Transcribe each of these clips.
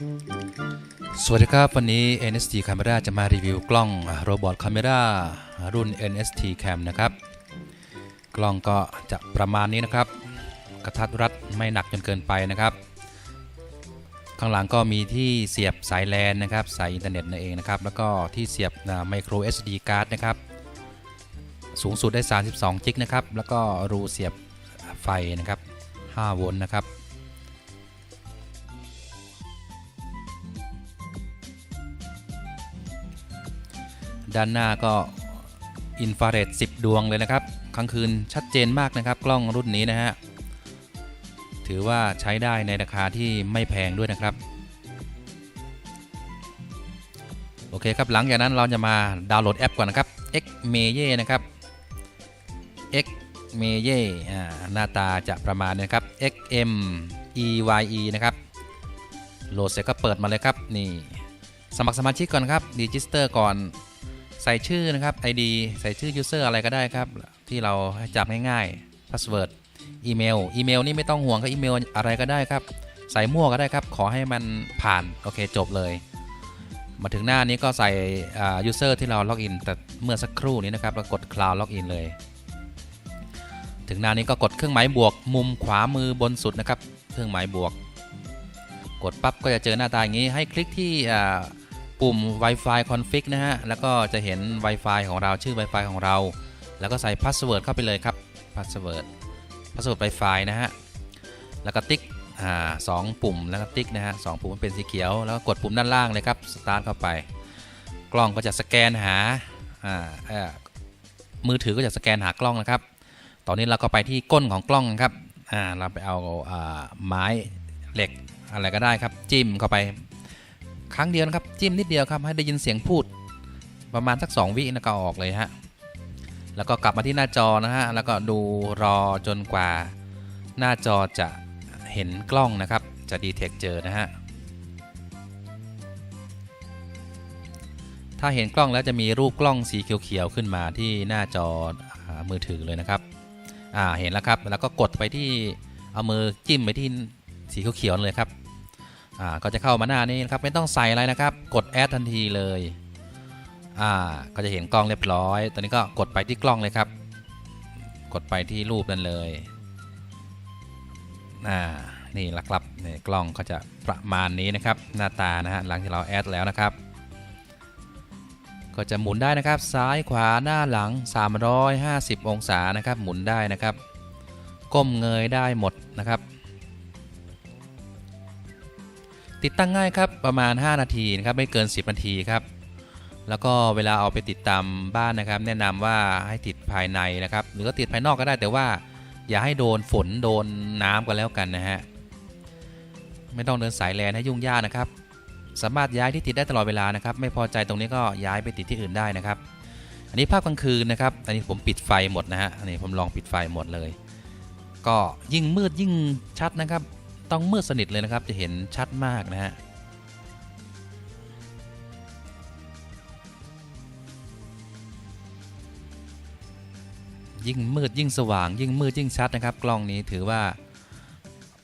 สวัสดีครับ วันนี้ NST Camera จะมารีวิวกล้องโรบอท Camera รุ่น NST Cam นะครับ กล้องก็จะประมาณนี้นะครับ กระทัดรัดไม่หนักจนเกินไปนะครับ ข้างหลังก็มีที่เสียบสายแลนนะครับ สายอินเทอร์เน็ตนั่นเองนะครับ แล้วก็ที่เสียบไมโคร SD card นะครับ สูงสุดได้ 32 จิกนะครับ แล้วก็รูเสียบไฟนะครับ 5 โวลต์นะครับ ด้านหน้าก็อินฟราเรด10 ดวงเลยนะครับกลางคืนชัดเจนมากนะครับ กล้องรุ่นนี้นะฮะถือว่าใช้ได้ในราคาที่ไม่แพงด้วยนะครับ โอเคครับหลังจากนั้นเราจะมาดาวน์โหลดแอปก่อนนะครับ X m e y e นะครับ X m e y e อ่าหน้าตาจะประมาณนี้นะครับ X M E Y E นะครับโหลดเสร็จก็เปิดมาเลยครับนี่สมัครสมาชิกก่อนครับดีจิสเตอร์ก่อน ใส่ชื่อนะครับ ID ใส่ชื่อ User อะไรก็ได้ครับ ที่เราจำง่ายๆ Password อีเมลอีเมลนี่ไม่ต้องห่วงครับอีเมลอะไรก็ได้ครับ ใส่มั่วก็ได้ครับ ขอให้มันผ่านโอเคจบเลย มาถึงหน้านี้ก็ใส่ user ที่เราล็อกอินแต่เมื่อสักครู่นี้นะครับแล้วกด cloud login เลย ถึงหน้านี้ก็กดเครื่องหมายบวก มุมขวามือบนสุดนะครับ เครื่องหมายบวก กดปั๊บก็จะเจอหน้าตาอย่างนี้ให้คลิกที่ ปุ่ม Wi-Fi config นะฮะ แล้วก็จะเห็น Wi-Fi ของเราชื่อ Wi-Fi ของเรา แล้วก็ใส่ password เข้าไปเลยครับ password password Wi-Fi นะฮะ แล้วก็ติ๊กอ่าสองปุ่มแล้วก็ติ๊กนะฮะสองปุ่มมันเป็นสีเขียว แล้วก็กดปุ่มด้านล่างเลยครับ start เข้าไป กล้องก็จะสแกนหาอ่าเอ่อมือถือก็จะสแกนหากล้องนะครับ ตอนนี้เราก็ไปที่ก้นของกล้องครับอ่าเราไปเอาอ่าไม้เหล็กอะไรก็ได้ครับ จิ้มเข้าไป ครั้งเดียวนะครับจิ้มนิดเดียวครับให้ได้ยินเสียงพูด ประมาณสัก 2 วินะก็ออกเลยฮะแล้วก็กลับมาที่หน้าจอนะฮะแล้วก็ดูรอจนกว่า หน้าจอจะเห็นกล้องนะครับจะดีเทคเจอนะฮะถ้าเห็นกล้องแล้วจะมีรูปกล้องสีเขียวๆขึ้นมาที่หน้าจอมือถือเลยนะครับอ่าเห็นแล้วครับแล้วก็กดไปที่เอามือจิ้มไปที่สีเขียวๆเลยครับ อ่าก็จะเข้ามาหน้านี้นะครับไม่ต้องใส่อะไรนะครับ กดแอดทันทีเลยอ่าก็จะเห็นกล้องเรียบร้อย ตอนนี้ก็กดไปที่กล้องเลยครับ กดไปที่รูปนั้นเลยอ่านี่ละครับนี่กล้องก็จะประมาณนี้นะครับ หน้าตานะฮะหลังที่เราแอดแล้วนะครับก็จะหมุนได้นะครับซ้ายขวาหน้าหลัง 350 องศานะครับ หมุนได้นะครับ ก้มเงยได้หมดนะครับ ติดตั้งง่ายครับประมาณ 5 นาทีนะครับไม่เกิน 10 นาทีครับแล้วก็เวลาเอาไปติดตามบ้านนะครับ แนะนำว่าให้ติดภายในนะครับ หรือก็ติดภายนอกก็ได้แต่ว่า อย่าให้โดนฝนโดนน้ำกันแล้วกันนะฮะไม่ต้องเดินสายแลนให้ยุ่งยากนะครับ สามารถย้ายที่ติดได้ตลอดเวลานะครับ ไม่พอใจตรงนี้ก็ย้ายไปติดที่อื่นได้นะครับ อันนี้ภาพกลางคืนนะครับ อันนี้ผมปิดไฟหมดนะฮะอันนี้ผมลองปิดไฟหมดเลย ก็ยิ่งมืดยิ่งชัดนะครับ ต้องมืดสนิทเลยนะครับจะเห็นชัดมากนะฮะยิ่งมืดยิ่งสว่าง ยิ่งมืดยิ่งชัดนะครับ กล้องนี้ถือว่า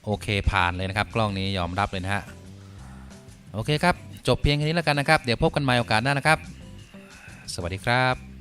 โอเคผ่านเลยนะครับ กล้องนี้ยอมรับเลยนะฮะโอเคครับ จบเพียงแค่นี้แล้วกันนะครับ เดี๋ยวพบกันใหม่โอกาสหน้านะครับ สวัสดีครับ